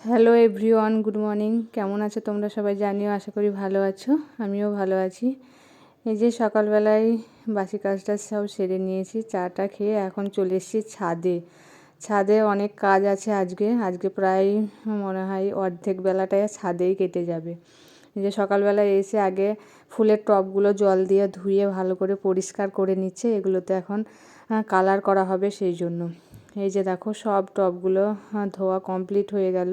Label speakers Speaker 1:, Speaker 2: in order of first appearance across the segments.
Speaker 1: Hello everyone good morning কেমন আছো তোমরা সবাই? জানিও, আশা করি ভালো আছো। আমিও ভালো আছি। এই যে সকালবেলায় বাসি কাজটা সব সেরে নিয়েছি, চাটা খেয়ে এখন চলে এসেছি ছাদে। ছাদে অনেক কাজ আছে আজকে। আজকে প্রায় মনে হয় অর্ধেক বেলাটায় ছাদেই কেটে যাবে। এই যে সকালবেলায় এসে আগে ফুলের টবগুলো জল দিয়ে ধুয়ে ভালো করে পরিষ্কার করে নিচ্ছে। এগুলোতে এখন কালার করা হবে সেই জন্য। এই যে দেখো, সব টবগুলো ধোয়া কমপ্লিট হয়ে গেল।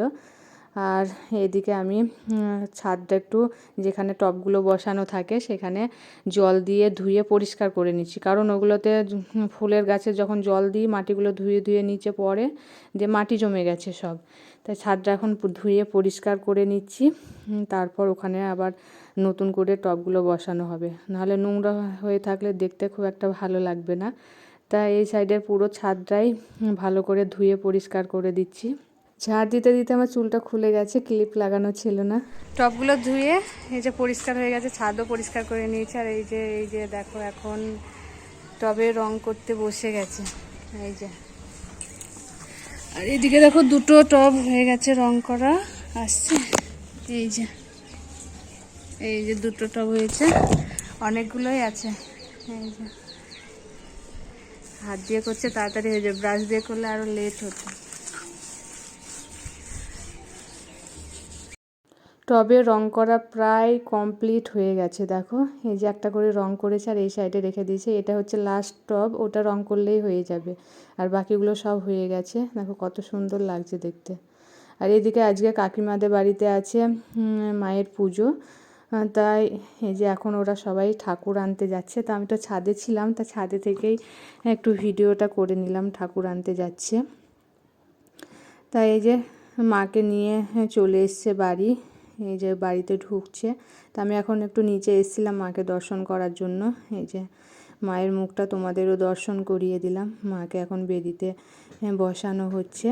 Speaker 1: আর এদিকে আমি ছাদটা একটু, যেখানে টবগুলো বসানো থাকে, সেখানে জল দিয়ে ধুয়ে পরিষ্কার করে নিচ্ছি। কারণ ওগুলোতে ফুলের গাছে যখন জল দিই, মাটিগুলো ধুয়ে ধুয়ে নিচে পড়ে, যে মাটি জমে গেছে সব। তাই ছাদটা এখন ধুয়ে পরিষ্কার করে নিচ্ছি। তারপর ওখানে আবার নতুন করে টবগুলো বসানো হবে। নাহলে নোংরা হয়ে থাকলে দেখতে খুব একটা ভালো লাগবে না। তাই এই সাইডের পুরো ছাদটাই ভালো করে ধুয়ে পরিষ্কার করে দিচ্ছি। ঝাড় দিতে দিতে আমার চুলটা খুলে গেছে ক্লিপ লাগানো ছিল না। টপগুলো ধুয়ে এই যে পরিষ্কার হয়ে গেছে, ছাদও পরিষ্কার করে নিয়েছে। আর এই যে এই যে দেখো এখন টবে রং করতে বসে গেছে, এই যে। আর এদিকে দেখো দুটো টব হয়ে গেছে রং করা, আসছে। এই যে এই যে দুটো টব হয়েছে, অনেকগুলোই আছে। এই যে। হাত দিয়ে করছে, তাড়াতাড়ি হয়ে যাবে। ব্রাশ দিয়ে করলে আরও লেট হতো। টবে রং করা প্রায় কমপ্লিট হয়ে গেছে, দেখো। এই যে একটা করে রং করেছে আর এই সাইডে রেখে দিয়েছে। এটা হচ্ছে লাস্ট টব, ওটা রং করলেই হয়ে যাবে। আর বাকিগুলো সব হয়ে গেছে। দেখো কত সুন্দর লাগছে দেখতে। আর এদিকে আজকে কাকিমাদের বাড়িতে আছে মায়ের পুজো। তাই এই যে এখন ওরা সবাই ঠাকুর আনতে যাচ্ছে। তা আমি তো ছাদে ছিলাম, তা ছাদে থেকেই একটু ভিডিওটা করে নিলাম, ঠাকুর আনতে যাচ্ছে। তাই এই যে মাকে নিয়ে চলে এসছে বাড়ি, এই যে বাড়িতে ঢুকছে। তা আমি এখন একটু নিচে এসেছিলাম মাকে দর্শন করার জন্য। এই যে মায়ের মুখটা তোমাদেরও দর্শন করিয়ে দিলাম, মাকে এখন বেদিতে বসানো হচ্ছে।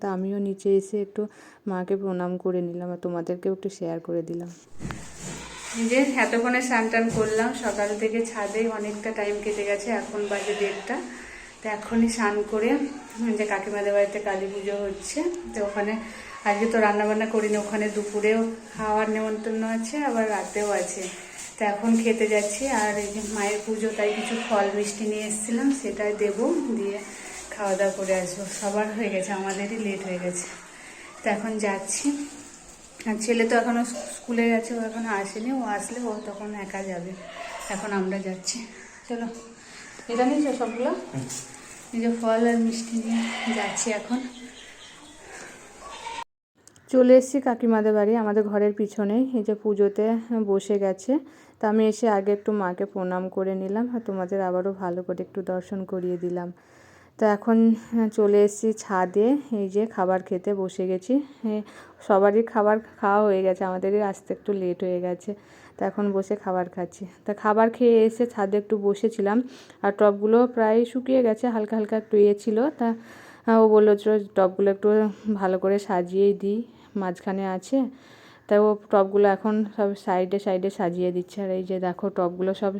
Speaker 1: তা আমিও নিচে এসে একটু মাকে প্রণাম করে নিলাম আর তোমাদেরকেও একটু শেয়ার করে দিলাম। যে এতক্ষণে স্নান টান করলাম, সকাল থেকে ছাদে অনেকটা টাইম কেটে গেছে, এখন বাজে দেড়টা। তো এখনই স্নান করে যে কাকিমাদের বাড়িতে কালী পুজো হচ্ছে, তো ওখানে আজকে তো রান্নাবান্না করিনি, ওখানে দুপুরেও খাওয়ার নেমন্তন্ন আছে, আবার রাতেও আছে। তো এখন খেতে যাচ্ছি, আর এই যে মায়ের পুজো, তাই কিছু ফল মিষ্টি নিয়ে এসেছিলাম, সেটাই দেবো, দিয়ে খাওয়া দাওয়া করে আসব। সবার হয়ে গেছে, আমাদেরই লেট হয়ে গেছে। তো এখন যাচ্ছি। আর ছেলে তো এখনও স্কুলে গেছে, ও এখনও আসেনি। ও আসলে ও তখন একা যাবে। এখন আমরা যাচ্ছি। চলো। এটা নিয়েছো সবগুলো? নিজে ফল আর মিষ্টি নিয়ে যাচ্ছি এখন। চলে এসেছি কাকিমাদের বাড়ি, আমাদের ঘরের পিছনেই। এই যে পুজোতে বসে গেছে। তা আমি এসে আগে একটু মাকে প্রণাম করে নিলাম আর তোমাদের আবারও ভালো করে একটু দর্শন করিয়ে দিলাম। তো এখন চলে এসেছি ছাদে। এই যে খাবার খেতে বসে গেছি। সবারই খাবার খাওয়া হয়ে গেছে। আমাদেরই আসতে একটু লেট হয়ে গেছে। তা এখন বসে খাবার খাচ্ছি। তা খাবার খেয়ে এসে ছাদে একটু বসেছিলাম। আর টবগুলো প্রায় শুকিয়ে গেছে, হালকা হালকা একটু ইয়ে ছিল। তা ও বলল টবগুলো একটু ভালো করে সাজিয়েই দিই। মাঝখানে আছে। তাই ও টবগুলো এখন সব সাইডে সাইডে সাজিয়ে দিচ্ছে। আর এই যে দেখো টবগুলো সব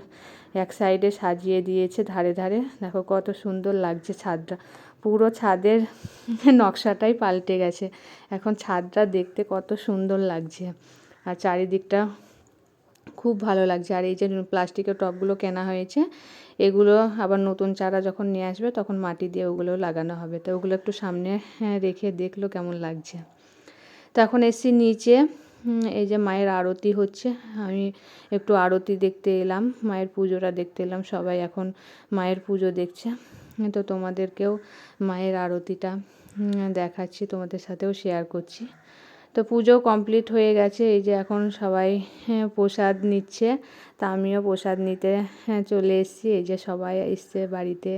Speaker 1: এক সাইডে সাজিয়ে দিয়েছে ধারে ধারে। দেখো কত সুন্দর লাগছে ছাদটা। পুরো ছাদের নকশাটাই পাল্টে গেছে। এখন ছাদটা দেখতে কত সুন্দর লাগছে। আর চারিদিকটা খুব ভালো লাগছে। আর এই যে প্লাস্টিকের টবগুলো কেনা হয়েছে এগুলো আবার নতুন চারা যখন নিয়ে আসবে তখন মাটি দিয়ে ওগুলো লাগানো হবে। তো ওগুলো একটু সামনে হ্যাঁ, রেখে দেখল কেমন লাগছে। তো এখন এসছি নিচে এই যে মায়ের আরতি হচ্ছে আমি একটু আরতি দেখতে এলাম মায়ের পুজোটা দেখতে এলাম সবাই এখন মায়ের পুজো দেখছে। তো তোমাদেরকেও মায়ের আরতিটা দেখাচ্ছি তোমাদের সাথেও শেয়ার করছি। তো পুজো কমপ্লিট হয়ে গেছে এই যে এখন সবাই হ্যাঁ, প্রসাদ নিচ্ছে তা আমিও প্রসাদ নিতে হ্যাঁ, চলে এসেছি এই যে সবাই এসছে বাড়িতে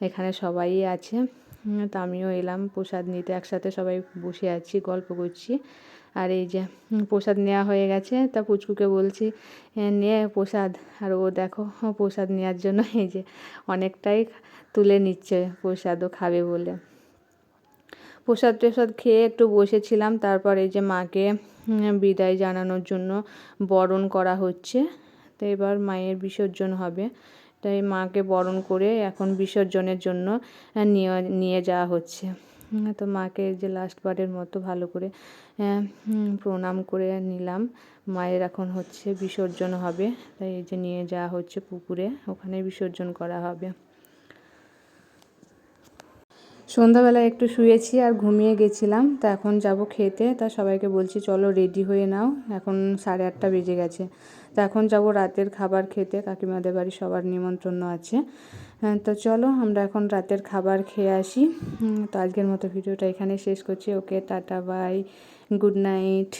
Speaker 1: এখানে সবাই আছে তা আমিও এলাম প্রসাদ নিতে একসাথে সবাই বসে আছি গল্প করছি। আর এই যে প্রসাদ নেওয়া হয়ে গেছে। তা পুচকুকে বলছি নে প্রসাদ। আর ও দেখো, প্রসাদ নেওয়ার জন্য এই যে অনেকটাই তুলে নিচ্ছে, প্রসাদও খাবে বলে। প্রসাদ টোসাদ খেয়ে একটু বসেছিলাম। তারপর এই যে মাকে বিদায় জানানোর জন্য বরণ করা হচ্ছে। তো এবার মায়ের বিসর্জন হবে। তাই মাকে বরণ করে এখন বিসর্জনের জন্য নিয়ে নিয়ে যাওয়া হচ্ছে। তো মাকে যে লাস্ট বারের মতো ভালো করে প্রণাম করে নিলাম। মায়ের এখন হচ্ছে বিসর্জন হবে, তাই এই যে নিয়ে যাওয়া হচ্ছে পুকুরে, ওখানে বিসর্জন করা হবে। সন্ধ্যাবেলা একটু শুয়েছি আর ঘুমিয়ে গেছিলাম, তা এখন যাব খেতে। তা সবাইকে বলছি, চলো রেডি হয়ে নাও, এখন সাড়ে আটটা বেজে গেছে। তা এখন যাব রাতের খাবার খেতে, কাকিমাদের বাড়ি সবার নিমন্ত্রণ আছে। তো চলো আমরা এখন রাতের খাবার খেয়ে আসি। তো আজকের মতো ভিডিওটা এখানে শেষ করছি। Okay, tata, bye. Good night.